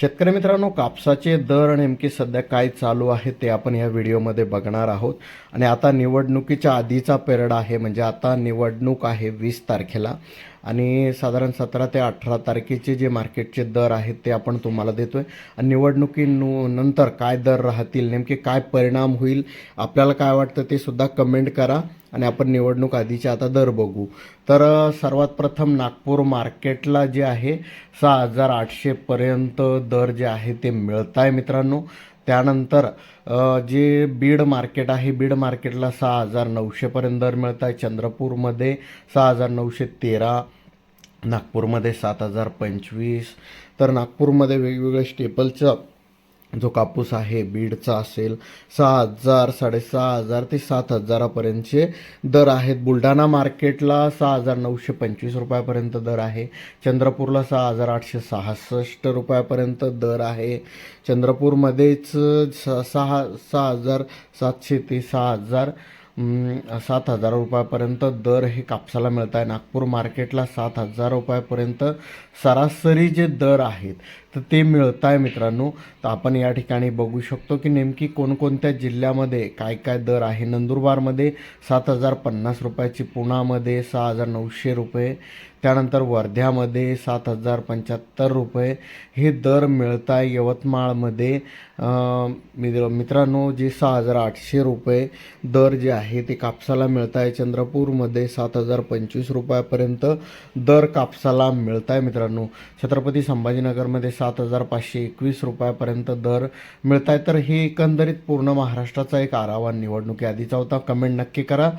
शेतकरी मित्रांनो कापसाचे दर नेमके सध्या काय चालू आहे ते आपण या व्हिडिओमध्ये बघणार आहोत. आणि आता निवडणुकीच्या आधीचा पेरड आहे म्हणजे आता निवडणूक आहे वीस तारखेला. आणि साधारण सतरा ते अठरा तारखेचे जे मार्केटचे दर आहेत ते आपण तुम्हाला देतोय. आणि निवडणुकीनु नंतर काय दर राहतील नेमके काय परिणाम होईल आपल्याला काय वाटतं ते सुद्धा कमेंट करा. आणि आपण निवडणूक आधीचे आता दर बघू. तर सर्वात प्रथम नागपूर मार्केटला जे आहे सहा हजार आठशेपर्यंत दर जे आहे ते मिळत आहे मित्रांनो. त्यानंतर जे बीड मार्केट आहे बीड मार्केटला सहा हजार नऊशेपर्यंत दर मिळत आहे चंद्रपूरमध्ये सहा हजार नऊशे तेरा नागपूरमध्ये सात हजार पंचवीस. तर नागपूरमध्ये वेगवेगळ्या स्टेपलचं जो कापूस आहे बीडचा असेल सहा हजार साडेसहा हजार ते सात हजारापर्यंतचे दर आहेत. बुलढाणा मार्केटला सहा हजार नऊशे पंचवीस रुपयापर्यंत दर आहे. चंद्रपूरला सहा हजार आठशे सहासष्ट रुपयापर्यंत दर आहे. चंद्रपूरमध्येच स- सहा सहा हजार सातशे ते सहा हजार सात हजार रुपयापर्यंत दर हे कापसाला मिळत आहे. नागपूर मार्केटला सात हजार रुपयापर्यंत सरासरी जे दर आहेत तर ते मिळत आहे मित्रांनो. तर आपण या ठिकाणी बघू शकतो की नेमकी कोणकोणत्या जिल्ह्यामध्ये काय काय दर आहे. नंदुरबारमध्ये सात हजार पन्नास रुपयाची पुण्यामध्ये सहा हजार नऊशे रुपये त्यानंतर वर्ध्यामध्ये सात हजार पंच्याहत्तर रुपये हे दर मिळत आहे यवतमाळमध्ये मित्र मित्रांनो जे सहा हजार आठशे रुपये दर जे आहे ते कापसाला मिळत आहे चंद्रपूरमध्ये सात हजार पंचवीस रुपयापर्यंत दर कापसाला मिळत आहे मित्रांनो. छत्रपती संभाजीनगरमध्ये सात सात हजार पाचशे एकवीस रुपयापर्यंत दर मिळत आहे तर हे एकंदरीत पूर्ण महाराष्ट्राचा एक आरावा निवडणुकीआधीचा होता. कमेंट नक्की करा.